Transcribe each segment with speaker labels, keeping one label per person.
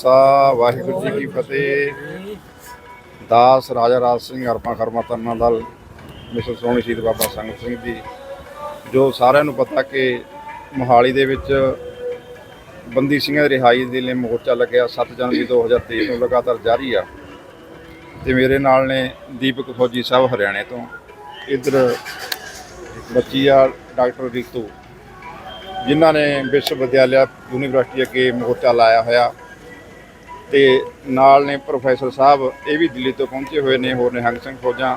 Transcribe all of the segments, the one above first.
Speaker 1: ਸਾ ਵਾਹਿਗੁਰੂ ਜੀ ਕੀ ਫਤਿਹ। ਦਾਸ ਰਾਜਾ ਰਾਜ ਸਿੰਘ ਅਰਪਾ ਖਰਮਾ ਤਰਨਾ ਦਲ ਮਿਸਰ ਸੋਹਣੀ ਸ਼ਹੀਦ ਬਾਬਾ ਸੰਗਤ ਸਿੰਘ ਜੀ, ਜੋ ਸਾਰਿਆਂ ਨੂੰ ਪਤਾ ਕਿ ਮੋਹਾਲੀ ਦੇ ਵਿੱਚ ਬੰਦੀ ਸਿੰਘਾਂ ਦੀ ਰਿਹਾਈ ਦੇ ਲਈ ਮੋਰਚਾ ਲੱਗਿਆ 7 ਜਨਵਰੀ 2023 ਤੋਂ ਲਗਾਤਾਰ ਜਾਰੀ ਆ। ਤੇ ਮੇਰੇ ਨਾਲ ਨੇ ਦੀਪਕ ਫੌਜੀ ਸਾਹਿਬ ਹਰਿਆਣੇ ਤੋਂ। ਇੱਧਰ ਬੱਚੀ ਆ, ਡਾਕਟਰ ਰੀਤੂ, ਜਿਨ੍ਹਾਂ ਨੇ ਵਿਸ਼ਵ ਵਿਦਿਆਲਿਆ ਯੂਨੀਵਰਸਿਟੀ ਅੱਗੇ ਮੋਰਚਾ ਲਾਇਆ ਹੋਇਆ। ਤੇ ਨਾਲ ਨੇ ਪ੍ਰੋਫੈਸਰ ਸਾਹਿਬ ਇਹ ਵੀ ਦਿੱਲੀ ਤੋਂ ਪਹੁੰਚੇ ਹੋਏ ਨੇ, ਹੋਰ ਨਿਹੰਗ ਸਿੰਘ ਫੌਜਾਂ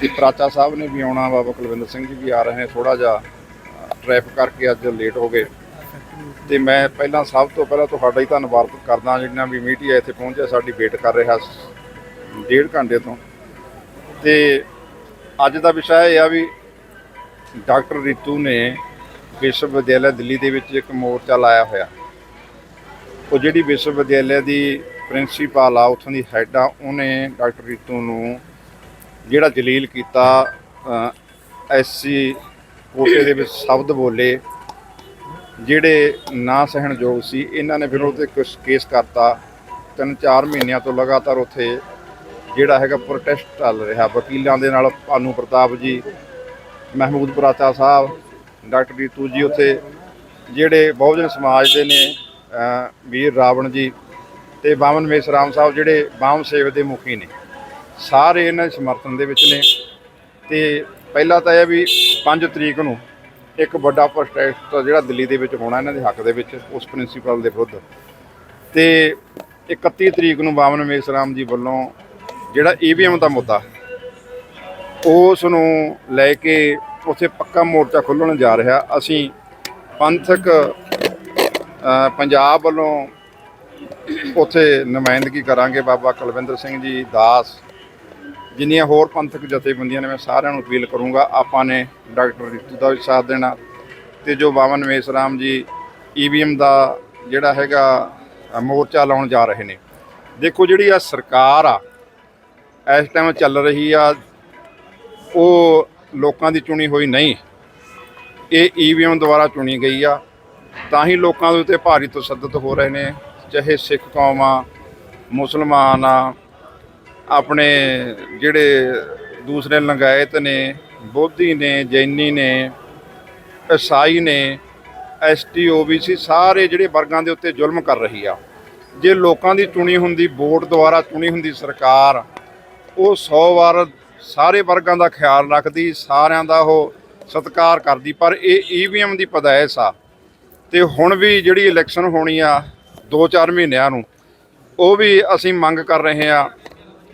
Speaker 1: ਤੇ ਪ੍ਰਾਚਾ ਸਾਹਿਬ ਨੇ ਵੀ ਆਉਣਾ, ਬਾਬਾ ਕੁਲਵਿੰਦਰ ਸਿੰਘ ਜੀ ਵੀ ਆ ਰਹੇ ਨੇ ਥੋੜਾ ਜਿਹਾ ਟ੍ਰੈਫਿਕ ਕਰਕੇ ਅੱਜ ਲੇਟ ਹੋ ਗਏ। ਤੇ ਮੈਂ ਪਹਿਲਾਂ ਸਭ ਤੋਂ ਪਹਿਲਾਂ ਤੁਹਾਡਾ ਹੀ ਧੰਨਵਾਦ ਕਰਦਾ, ਜਿੰਨਾ ਵੀ ਮੀਡੀਆ ਇੱਥੇ ਪਹੁੰਚਿਆ, ਸਾਡੀ ਵੇਟ ਕਰ ਰਿਹਾ ਡੇਢ ਘੰਟੇ ਤੋਂ। ਤੇ ਅੱਜ ਦਾ ਵਿਸ਼ਾ ਇਹ ਆ ਵੀ ਡਾਕਟਰ ਰਿਤੂ ਨੇ ਵਿਸ਼ਵ ਵਿਦਿਆਲਿਆ ਦਿੱਲੀ ਦੇ ਵਿੱਚ ਇੱਕ ਮੋਰਚਾ ਲਾਇਆ ਹੋਇਆ। ਉਹ ਜਿਹੜੀ ਵਿਸ਼ਵ ਵਿਦਿਆਲਿਆ ਦੀ ਪ੍ਰਿੰਸੀਪਲ ਆ, ਉੱਥੋਂ ਦੀ ਹੈੱਡ ਆ, ਉਹਨੇ ਡਾਕਟਰ ਰੀਤੂ ਨੂੰ ਜਿਹੜਾ ਜਲੀਲ ਕੀਤਾ ਐਸਸੀ ਕੋਟੇ ਦੇ ਵਿੱਚ ਸ਼ਬਦ ਬੋਲੇ, ਜਿਹੜੇ ਨਾ ਸਹਿਣਯੋਗ ਸੀ, ਇਹਨਾਂ ਨੇ ਫਿਰ ਉਹਤੇ ਕੁਝ ਕੇਸ ਕਰਤਾ। ਤਿੰਨ ਚਾਰ ਮਹੀਨਿਆਂ ਤੋਂ ਲਗਾਤਾਰ ਉੱਥੇ ਜਿਹੜਾ ਹੈਗਾ ਪ੍ਰੋਟੈਸਟ ਚੱਲ ਰਿਹਾ। ਵਕੀਲਾਂ ਦੇ ਨਾਲ ਭਾਨੂ ਪ੍ਰਤਾਪ ਜੀ, ਮਹਿਮੂਦ ਪ੍ਰਾਚਾ ਸਾਹਿਬ, ਡਾਕਟਰ ਰੀਤੂ ਜੀ ਉੱਥੇ, ਜਿਹੜੇ ਬਹੁਜਨ ਸਮਾਜ ਦੇ ਨੇ ਵੀਰ ਰਾਵਣ ਜੀ ਤੇ ਬਾਮਨ ਮੇਸਰਾਮ ਸਾਹਿਬ ਜਿਹੜੇ ਬਾਮ ਸੇਵ ਦੇ ਮੁਖੀ ਨੇ, ਸਾਰੇ ਇਹਨਾਂ ਦੇ ਸਮਰਥਨ ਦੇ ਵਿੱਚ ਨੇ। ਤੇ ਪਹਿਲਾ ਤਾਂ ਇਹ ਵੀ 5 ਤਰੀਕ ਨੂੰ ਇੱਕ ਵੱਡਾ ਪ੍ਰੋਟੈਸਟ ਜਿਹੜਾ ਦਿੱਲੀ ਦੇ ਵਿੱਚ ਹੋਣਾ ਇਹਨਾਂ ਦੇ ਹੱਕ ਦੇ ਵਿੱਚ, ਉਸ ਪ੍ਰਿੰਸੀਪਲ ਦੇ ਵਿਰੁੱਧ। ਤੇ 31 ਤਰੀਕ ਨੂੰ ਬਾਮਨ ਮੇਸਰਾਮ ਜੀ ਵੱਲੋਂ ਜਿਹੜਾ ਈਵੀਐਮ ਦਾ ਮੁੱਦਾ, ਉਸ ਨੂੰ ਲੈ ਕੇ ਉੱਥੇ ਪੱਕਾ ਮੋਰਚਾ ਖੁੱਲਣ ਜਾ ਰਿਹਾ। ਅਸੀਂ ਪੰਥਕ ਪੰਜਾਬ ਵੱਲੋਂ ਉੱਥੇ ਨੁਮਾਇੰਦਗੀ ਕਰਾਂਗੇ ਬਾਬਾ ਕੁਲਵਿੰਦਰ ਸਿੰਘ ਜੀ, ਦਾਸ, ਜਿੰਨੀਆਂ ਹੋਰ ਪੰਥਕ ਜਥੇਬੰਦੀਆਂ ਨੇ ਮੈਂ ਸਾਰਿਆਂ ਨੂੰ ਅਪੀਲ ਕਰੂੰਗਾ, ਆਪਾਂ ਨੇ ਡਾਕਟਰ ਰਿਤੂ ਦਾ ਵੀ ਸਾਥ ਦੇਣਾ ਤੇ ਜੋ ਬਾਵਨ ਮੇਸਰਾਮ ਜੀ ਈਵੀਐਮ ਦਾ ਜਿਹੜਾ ਹੈਗਾ ਮੋਰਚਾ ਲਾਉਣ ਜਾ ਰਹੇ ਨੇ। ਦੇਖੋ ਜਿਹੜੀ ਆ ਸਰਕਾਰ ਆ, ਇਸ ਟਾਈਮ ਚੱਲ ਰਹੀ ਆ, ਉਹ ਲੋਕਾਂ ਦੀ ਚੁਣੀ ਹੋਈ ਨਹੀਂ, ਇਹ ਈਵੀਐਮ ਦੁਆਰਾ ਚੁਣੀ ਗਈ ਆ। ਤਾਂ ਹੀ ਲੋਕਾਂ ਦੇ ਉੱਤੇ ਭਾਰੀ ਤਸੱਦਦ ਹੋ ਰਹੇ ਨੇ, ਚਾਹੇ ਸਿੱਖ ਕੌਮ ਆ ਮੁਸਲਮਾਨ ਆ, ਆਪਣੇ ਜਿਹੜੇ ਦੂਸਰੇ ਲੰਗਾਇਤ ਨੇ, ਬੋਧੀ ਨੇ, ਜੈਨੀ ਨੇ, ਈਸਾਈ ਨੇ ਐਸਟੀ ਓਬੀਸੀ ਸਾਰੇ ਜਿਹੜੇ ਵਰਗਾਂ ਦੇ ਉੱਤੇ ਜ਼ੁਲਮ ਕਰ ਰਹੀ ਆ। ਜੇ ਲੋਕਾਂ ਦੀ ਚੁਣੀ ਹੁੰਦੀ ਵੋਟ ਦੁਆਰਾ ਚੁਣੀ ਹੁੰਦੀ ਸਰਕਾਰ, ਉਹ 100 ਵਾਰ ਸਾਰੇ ਵਰਗਾਂ ਦਾ ਖਿਆਲ ਰੱਖਦੀ, ਸਾਰਿਆਂ ਦਾ ਉਹ ਸਤਿਕਾਰ ਕਰਦੀ, ਪਰ ਇਹ ਈਵੀਐਮ ਦੀ ਪਦਾਇਸ਼ ਆ। ਤੇ ਹੁਣ ਵੀ ਜਿਹੜੀ ਇਲੈਕਸ਼ਨ ਹੋਣੀ ਆ 2-4 ਮਹੀਨਿਆਂ ਨੂੰ, ਉਹ ਵੀ ਅਸੀਂ ਮੰਗ ਕਰ ਰਹੇ ਆ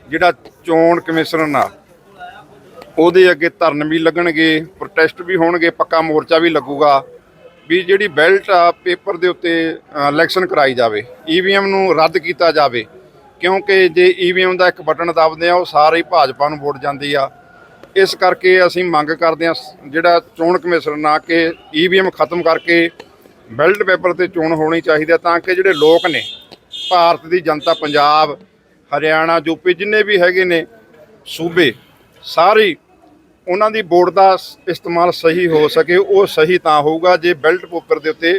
Speaker 1: ਜਿਹੜਾ ਚੋਣ ਕਮਿਸ਼ਨ ਆ, ਉਹਦੇ ਅੱਗੇ ਧਰਨ ਵੀ ਲੱਗਣਗੇ ਪ੍ਰੋਟੈਸਟ ਵੀ ਹੋਣਗੇ, ਪੱਕਾ ਮੋਰਚਾ ਵੀ ਲੱਗੂਗਾ, ਵੀ ਜਿਹੜੀ ਬੈਲਟ ਆ ਪੇਪਰ ਦੇ ਉੱਤੇ ਇਲੈਕਸ਼ਨ ਕਰਾਈ ਜਾਵੇ ਈਵੀਐਮ ਨੂੰ ਰੱਦ ਕੀਤਾ ਜਾਵੇ, ਕਿਉਂਕਿ ਜੇ ਈਵੀਐਮ ਦਾ ਇੱਕ ਬਟਨ ਦਬਦੇ ਆ, ਉਹ ਸਾਰੇ ਭਾਜਪਾ ਨੂੰ ਵੋਟ ਜਾਂਦੀ ਆ। ਇਸ ਕਰਕੇ ਅਸੀਂ ਮੰਗ ਕਰਦੇ ਆ ਜਿਹੜਾ ਚੋਣ ਕਮਿਸ਼ਨ ਨਾ ਕਿ ਈਵੀਐਮ ਖਤਮ ਕਰਕੇ ਬੈਲਟ ਪੇਪਰ ਤੇ ਚੋਣ ਹੋਣੀ ਚਾਹੀਦੀ ਹੈ ਤਾਂ ਕਿ ਜਿਹੜੇ ਲੋਕ ਨੇ, ਭਾਰਤ ਦੀ ਜਨਤਾ, ਪੰਜਾਬ, ਹਰਿਆਣਾ ਯੂਪੀ ਜਿੰਨੇ ਵੀ ਹੈਗੇ ਨੇ, ਸੂਬੇ, ਸਾਰੀ ਉਹਨਾਂ ਦੀ ਵੋਟ ਦਾ ਇਸਤੇਮਾਲ ਸਹੀ ਹੋ ਸਕੇ, ਉਹ ਸਹੀ ਤਾਂ ਹੋਊਗਾ। ਜੇ ਬੈਲਟ ਪੇਪਰ ਦੇ ਉੱਤੇ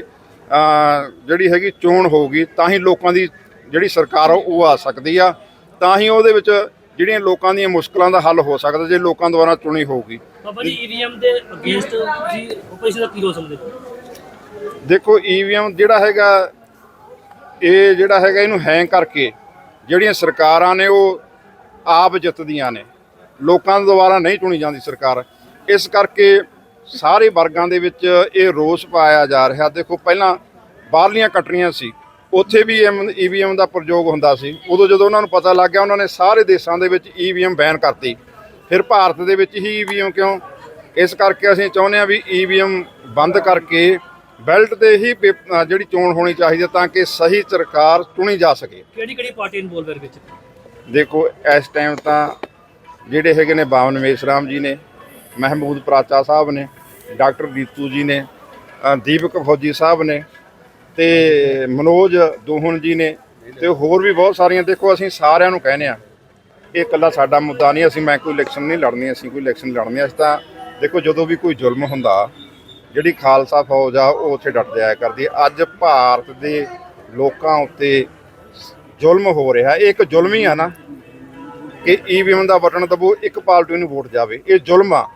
Speaker 1: ਜਿਹੜੀ ਹੈਗੀ ਚੋਣ ਹੋਊਗੀ, ਤਾਂ ਹੀ ਲੋਕਾਂ ਦੀ ਜਿਹੜੀ ਸਰਕਾਰ ਆ, ਉਹ ਆ ਸਕਦੀ ਆ। ਤਾਂ ਹੀ ਉਹਦੇ ਵਿੱਚ ਜਿਹੜੀਆਂ ਲੋਕਾਂ ਦੀਆਂ ਮੁਸ਼ਕਲਾਂ ਦਾ ਹੱਲ ਹੋ ਸਕਦਾ, ਜੇ ਲੋਕਾਂ ਦੁਆਰਾ ਚੁਣੀ ਹੋਊਗੀ।
Speaker 2: ਬਾਬਾ ਜੀ ਈਵੀਐਮ ਦੇ ਅਗੇਂਸਟ ਜੀ ਆਪਰੇਸ਼ਨ ਦਾ ਕੀ ਰੋਲ ਸਮਝਦੇ
Speaker 1: ਦੇਖੋ ਈਵੀਐਮ ਜਿਹੜਾ ਹੈਗਾ, ਇਹ ਜਿਹੜਾ ਹੈਗਾ ਇਹਨੂੰ ਹੈਂਗ ਕਰਕੇ ਜਿਹੜੀਆਂ ਸਰਕਾਰਾਂ ਨੇ ਉਹ ਆਪ ਜਿੱਤਦੀਆਂ ਨੇ, ਲੋਕਾਂ ਦੇ ਦੁਆਰਾ ਨਹੀਂ ਚੁਣੀ ਜਾਂਦੀ ਸਰਕਾਰ। ਇਸ ਕਰਕੇ ਸਾਰੇ ਵਰਗਾਂ ਦੇ ਵਿੱਚ ਇਹ ਰੋਸ ਪਾਇਆ ਜਾ ਰਿਹਾ। ਦੇਖੋ ਪਹਿਲਾਂ ਬਾਹਰਲੀਆਂ ਕੱਟੜੀਆਂ ਸੀ, ਉੱਥੇ ਵੀ ਈਵੀਐਮ ਦਾ ਪ੍ਰਯੋਗ ਹੁੰਦਾ ਸੀ। ਉਦੋਂ ਜਦੋਂ ਉਹਨਾਂ ਨੂੰ ਪਤਾ ਲੱਗ ਗਿਆ, ਉਹਨਾਂ ਨੇ ਸਾਰੇ ਦੇਸ਼ਾਂ ਦੇ ਵਿੱਚ ਈਵੀਐਮ ਬੈਨ ਕਰਤੀ। ਫਿਰ ਭਾਰਤ ਦੇ ਵਿੱਚ ਹੀ ਈਵੀਐਮ ਕਿਉਂ? ਇਸ ਕਰਕੇ ਅਸੀਂ ਚਾਹੁੰਦੇ ਹਾਂ ਵੀ ਈਵੀਐਮ ਬੰਦ ਕਰਕੇ ਬੈਲਟ ਤੇ ਹੀ ਪੇਪ- ਜਿਹੜੀ ਚੋਣ ਹੋਣੀ ਚਾਹੀਦੀ ਹੈ ਤਾਂ ਕਿ ਸਹੀ ਸਰਕਾਰ ਚੁਣੀ ਜਾ ਸਕੇ।
Speaker 2: ਕਿਹੜੀ ਕਿਹੜੀ ਪਾਰਟੀ ਇਨਵੋਲਵ ਹੈ ਇਹਦੇ ਵਿੱਚ?
Speaker 1: ਦੇਖੋ ਇਸ ਟਾਈਮ ਤਾਂ ਜਿਹੜੇ ਹੈਗੇ ਨੇ ਬਾਵਨ ਮੇਸਰਾਮ ਜੀ ਨੇ ਮਹਿਮੂਦ ਪ੍ਰਾਚਾ ਸਾਹਿਬ ਨੇ ਡਾਕਟਰ ਦੀਤੂ ਜੀ ਨੇ ਅ, ਦੀਪਕ ਫੌਜੀ ਸਾਹਿਬ ਨੇ ਤੇ ਮਨੋਜ ਦੋਹਨ ਜੀ ਨੇ ਤੇ ਹੋਰ ਵੀ ਬਹੁਤ ਸਾਰੀਆਂ। ਦੇਖੋ ਅਸੀਂ ਸਾਰਿਆਂ ਨੂੰ ਕਹਿੰਦੇ ਆ ਇਹ ਇਕੱਲਾ ਸਾਡਾ ਮੁੱਦਾ ਨਹੀਂ ਅਸੀਂ ਮੈਂ ਕੋਈ ਇਲੈਕਸ਼ਨ ਨਹੀਂ ਲੜਨੀ ਅਸੀਂ ਕੋਈ ਇਲੈਕਸ਼ਨ ਲੜਨੀ ਅਸੀਂ ਤਾਂ ਦੇਖੋ ਜਦੋਂ ਵੀ ਕੋਈ ਜ਼ੁਲਮ ਹੁੰਦਾ ਜਿਹੜੀ ਖਾਲਸਾ ਫੌਜ ਆ, ਉਹ ਉੱਥੇ ਡਟ ਜਾਇਆ ਕਰਦੀ ਅੱਜ ਭਾਰਤ ਦੇ ਲੋਕਾਂ ਉੱਤੇ ਜ਼ੁਲਮ ਹੋ ਰਿਹਾ। ਇਹ ਇੱਕ ਜ਼ੁਲਮ ਹੀ ਆ ਨਾ ਕਿ ਈਵੀਐਮ ਦਾ ਬਟਨ ਦਬੋ, ਇੱਕ ਪਾਰਟੀ ਨੂੰ ਵੋਟ ਜਾਵੇ। ਇਹ ਜ਼ੁਲਮ ਆ।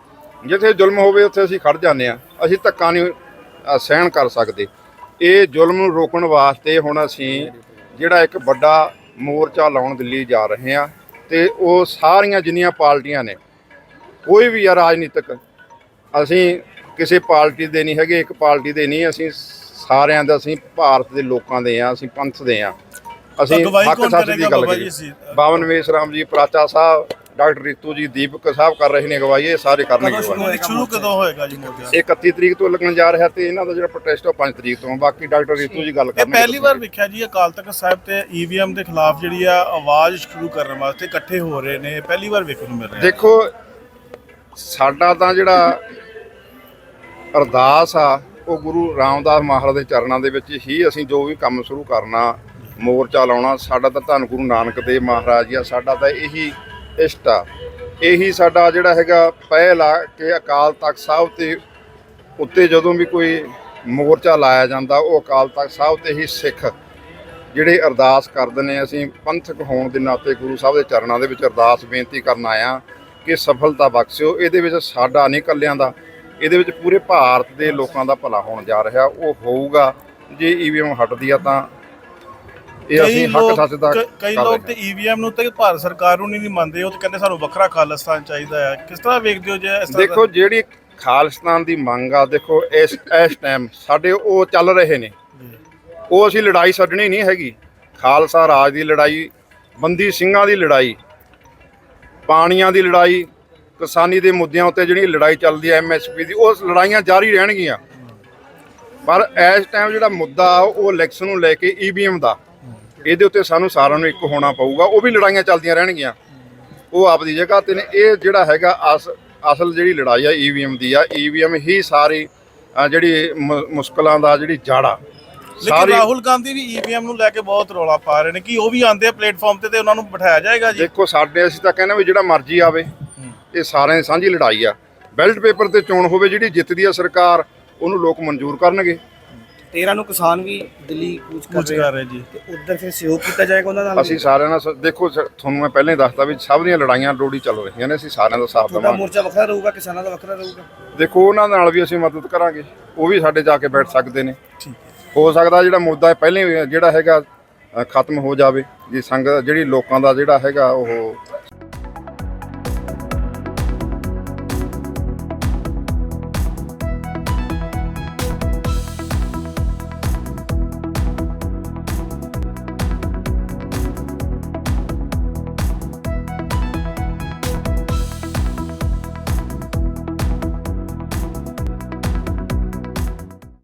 Speaker 1: ਜਿੱਥੇ ਜ਼ੁਲਮ ਹੋਵੇ, ਉੱਥੇ ਅਸੀਂ ਖੜ ਜਾਂਦੇ ਆ ਅਸੀਂ ਧੱਕਾ ਨਹੀਂ ਸਹਿਣ ਕਰ ਸਕਦੇ। ਇਹ ਜ਼ੁਲਮ ਨੂੰ ਰੋਕਣ ਵਾਸਤੇ ਹੁਣ ਅਸੀਂ ਜਿਹੜਾ ਇੱਕ ਵੱਡਾ ਮੋਰਚਾ ਲਾਉਣ ਦਿੱਲੀ ਜਾ ਰਹੇ ਆ ਤੇ ਉਹ ਸਾਰੀਆਂ ਜਿੰਨੀਆਂ ਪਾਰਟੀਆਂ ਨੇ, ਕੋਈ ਵੀ ਆ ਰਾਜਨੀਤਿਕ, ਅਸੀਂ ਕਿਸੇ ਪਾਰਟੀ ਦੇ ਨਹੀਂ ਹੈਗੇ ਇੱਕ ਪਾਰਟੀ ਦੇ ਨਹੀਂ ਅਸੀਂ ਸਾਰਿਆਂ ਦਾ ਅਸੀਂ ਭਾਰਤ ਦੇ ਲੋਕਾਂ ਦੇ ਆ ਅਸੀਂ ਪੰਥ ਦੇ ਆ ਅਸੀਂ ਹੱਕ ਸੱਚ ਦੀ ਗੱਲ
Speaker 3: ਅਸੀਂ?
Speaker 1: ਬਾਵਨ ਵੇਸ ਰਾਮ ਜੀ ਪ੍ਰਾਚਾ ਸਾਹਿਬ ਡਾਕਟਰ ਰੀਤੂ ਜੀ ਦੀਪਕ ਸਾਹਿਬ ਕਰ ਰਹੇ ਨੇ ਅਗਵਾਈ ਇਹ ਸਾਰੇ ਕਰਨਗੇ ਅਗਵਾਈ।
Speaker 3: ਸ਼ੁਰੂ ਕਦੋਂ ਹੋਏਗਾ ਜੀ ਮੋਰਚਾ
Speaker 1: ਇਹ 31 ਤਰੀਕ ਤੋਂ ਲੱਗਣ ਜਾ ਰਿਹਾ ਤੇ ਇਹਨਾਂ ਦਾ ਜਿਹੜਾ ਪ੍ਰੋਟੈਸਟ ਉਹ 5 ਤਰੀਕ ਤੋਂ ਬਾਕੀ ਡਾਕਟਰ ਰੀਤੂ ਜੀ। ਗੱਲ
Speaker 3: ਇਹ
Speaker 1: ਕਰਨਗੇ
Speaker 3: ਪਹਿਲੀ ਵਾਰ ਵੇਖਿਆ ਜੀ ਅਕਾਲ ਤਖਤ ਸਾਹਿਬ ਤੇ ਈਵੀਐਮ ਦੇ ਖਿਲਾਫ ਜਿਹੜੀ ਆ ਆਵਾਜ਼ ਸ਼ੁਰੂ ਕਰਨ ਵਾਸਤੇ ਇਕੱਠੇ ਹੋ ਰਹੇ ਨੇ। ਪਹਿਲੀ ਵਾਰ ਵੇਖਣ ਨੂੰ ਮਿਲ ਰਿਹਾ।
Speaker 1: ਦੇਖੋ ਸਾਡਾ ਤਾਂ ਜਿਹੜਾ ਅਰਦਾਸ ਆ, ਉਹ ਗੁਰੂ ਰਾਮਦਾਸ ਮਹਾਰਾਜ ਦੇ ਚਰਨਾਂ ਦੇ ਵਿੱਚ ਹੀ ਅਸੀਂ ਜੋ ਵੀ ਕੰਮ ਸ਼ੁਰੂ ਕਰਨਾ, ਮੋਰਚਾ ਲਾਉਣਾ, ਸਾਡਾ ਤਾਂ ਧੰਨ ਗੁਰੂ ਨਾਨਕ ਦੇਵ ਮਹਾਰਾਜ ਜੀ ਆ, ਸਾਡਾ ਤਾਂ ਇਹੀ ਇਸ਼ਟ ਆ। ਇਹੀ ਸਾਡਾ ਜਿਹੜਾ ਹੈਗਾ ਪਹਿਲ ਆ ਕਿ ਅਕਾਲ ਤਖਤ ਸਾਹਿਬ ਤੇ ਉੱਤੇ ਜਦੋਂ ਵੀ ਕੋਈ ਮੋਰਚਾ ਲਾਇਆ ਜਾਂਦਾ, ਉਹ ਅਕਾਲ ਤਖਤ ਸਾਹਿਬ ਤੇ ਹੀ ਸਿੱਖ ਜਿਹੜੇ ਅਰਦਾਸ ਕਰਦੇ ਨੇ। ਅਸੀਂ ਪੰਥਕ ਹੋਣ ਦੇ ਨਾਤੇ ਗੁਰੂ ਸਾਹਿਬ ਦੇ ਚਰਨਾਂ ਦੇ ਵਿੱਚ ਅਰਦਾਸ ਬੇਨਤੀ ਕਰਨ ਆਇਆ ਕਿ ਸਫਲਤਾ ਬਖਸ਼ਿਓ। ਇਹਦੇ ਵਿੱਚ ਸਾਡਾ ਨਹੀਂ ਕੱਲਿਆਂ ਦਾ ਇਹਦੇ ਵਿੱਚ ਪੂਰੇ ਭਾਰਤ ਦੇ ਲੋਕਾਂ ਦਾ ਭਲਾ ਹੋਣ ਜਾ ਰਿਹਾ ਉਹ ਹੋਊਗਾ। ਜੇ ਈਵੀਐਮ ਹਟਦੀ ਆ ਤਾਂ ਇਹ ਅਸੀਂ ਹੱਕ ਸੱਚ ਦਾ
Speaker 3: ਕਈ ਲੋਕ ਤੇ ਈਵੀਐਮ ਨੂੰ ਤੇ ਭਾਰਤ ਸਰਕਾਰ ਨੂੰ ਨਹੀਂ ਮੰਨਦੇ ਉਹ ਤੇ ਕਹਿੰਦੇ ਸਾਨੂੰ ਵੱਖਰਾ ਖਾਲਿਸਤਾਨ ਚਾਹੀਦਾ ਹੈ ਕਿਸ ਤਰ੍ਹਾਂ ਵੇਖਦੇ ਹੋ ਜੇ ਇਸ ਤਰ੍ਹਾਂ
Speaker 1: ਦੇਖੋ ਜਿਹੜੀ ਖਾਲਿਸਤਾਨ ਦੀ ਮੰਗ ਆ ਦੇਖੋ ਇਸ ਇਸ ਟਾਈਮ ਸਾਡੇ ਉਹ ਚੱਲ ਰਹੇ ਨੇ। ਉਹ ਅਸੀਂ ਲੜਾਈ ਛੱਡਣੀ ਨਹੀਂ ਹੈਗੀ। ਖਾਲਸਾ ਰਾਜ ਦੀ ਲੜਾਈ ਬੰਦੀ ਸਿੰਘਾਂ ਦੀ ਲੜਾਈ ਪਾਣੀਆਂ ਦੀ ਲੜਾਈ ਕਿਸਾਨੀ ਦੇ ਮੁੱਦਿਆਂ ਉੱਤੇ ਜਿਹੜੀ ਲੜਾਈ ਚੱਲਦੀ ਹੈ ਐਮਐਸਪੀ ਦੀ ਉਹ ਲੜਾਈਆਂ ਜਾਰੀ ਰਹਿਣਗੀਆਂ। ਪਰ ਇਸ ਟਾਈਮ ਜਿਹੜਾ ਮੁੱਦਾ ਉਹ ਇਲੈਕਸ਼ਨ ਨੂੰ ਲੈ ਕੇ ਈਵੀਐਮ ਦਾ ਇਹਦੇ ਉੱਤੇ ਸਾਨੂੰ ਸਾਰਿਆਂ ਨੂੰ ਇੱਕ ਹੋਣਾ ਪਊਗਾ ਉਹ ਵੀ ਲੜਾਈਆਂ ਚੱਲਦੀਆਂ ਰਹਿਣਗੀਆਂ। ਉਹ ਆਪਦੀ ਜਗ੍ਹਾ ਤੇ ਨੇ ਇਹ ਜਿਹੜਾ ਹੈਗਾ ਅਸ ਅਸਲ ਜਿਹੜੀ ਲੜਾਈ ਆ ਈਵੀਐਮ ਦੀ ਆ ਈਵੀਐਮ ਹੀ ਸਾਰੀ ਜਿਹੜੀ ਮੁਸ਼ਕਲਾਂ ਦਾ ਜਿਹੜੀ ਜੜਾ
Speaker 3: ਲੇਕਿਨ ਰਾਹੁਲ ਗਾਂਧੀ ਵੀ ਈਵੀਐਮ ਨੂੰ ਲੈ ਕੇ ਬਹੁਤ ਰੌਲਾ ਪਾ ਰਹੇ ਨੇ ਕਿ ਉਹ ਵੀ ਆਂਦੇ ਆ ਪਲੇਟਫਾਰਮ ਤੇ ਤੇ ਉਹਨਾਂ ਨੂੰ ਬਿਠਾਇਆ ਜਾਏਗਾ ਜੀ।
Speaker 1: ਦੇਖੋ ਸਾਡੇ ਅਸੀਂ ਤਾਂ ਕਹਿੰਦੇ ਵੀ ਜਿਹੜਾ ਮਰਜ਼ੀ ਆਵੇ। ਇਹ ਸਾਰਿਆਂ ਦੀ ਸਾਂਝੀ ਲੜਾਈ ਆ। ਬੈਲਟ ਪੇਪਰ ਤੇ ਚੋਣ ਹੋਵੇ ਜਿਹੜੀ ਜਿੱਤਦੀ ਆ ਸਰਕਾਰ ਉਹਨੂੰ ਲੋਕ ਮਨਜ਼ੂਰ ਕਰਨਗੇ।
Speaker 4: 13 ਨੂੰ ਕਿਸਾਨ ਵੀ ਦਿੱਲੀ ਕੂਚ ਕਰ ਰਹੇ
Speaker 3: ਕਰ
Speaker 4: ਆ
Speaker 3: ਰਹੇ ਜੀ।
Speaker 4: ਤੇ ਉਧਰ ਫਿਰ ਸਹਿਯੋਗ ਕੀਤਾ ਜਾਏਗਾ ਉਹਨਾਂ ਨਾਲ?
Speaker 1: ਅਸੀਂ ਸਾਰਿਆਂ ਨਾਲ ਦੇਖੋ ਤੁਹਾਨੂੰ ਮੈਂ ਪਹਿਲਾਂ ਹੀ ਦੱਸਤਾ ਵੀ ਸਭ ਦੀਆਂ ਲੜਾਈਆਂ ਰੋੜੀ ਚੱਲ ਰਹੀਆਂ ਨੇ ਅਸੀਂ ਸਾਰਿਆਂ ਦਾ ਸਾਥ ਦੇਵਾਂਗੇ।
Speaker 4: ਮੋਰਚਾ ਵੱਖਰਾ ਰਹੂਗਾ ਕਿਸਾਨਾਂ ਦਾ ਵੱਖਰਾ ਰਹੂਗਾ?
Speaker 1: ਦੇਖੋ ਉਹਨਾਂ ਨਾਲ ਵੀ ਅਸੀਂ ਮਦਦ ਕਰਾਂਗੇ। ਉਹ ਵੀ ਸਾਡੇ ਜਾ ਕੇ ਬੈਠ ਸਕਦੇ ਨੇ।
Speaker 3: ਠੀਕ
Speaker 1: ਹੋ। ਸਕਦਾ ਜਿਹੜਾ ਮੁੱਦਾ ਹੈ ਪਹਿਲੇ ਜਿਹੜਾ ਹੈਗਾ ਖਤਮ ਹੋ ਜਾਵੇ। ਜੀ ਸੰਗਤ ਜਿਹੜੀ ਲੋਕਾਂ ਦਾ ਜਿਹੜਾ ਹੈਗਾ ਉਹ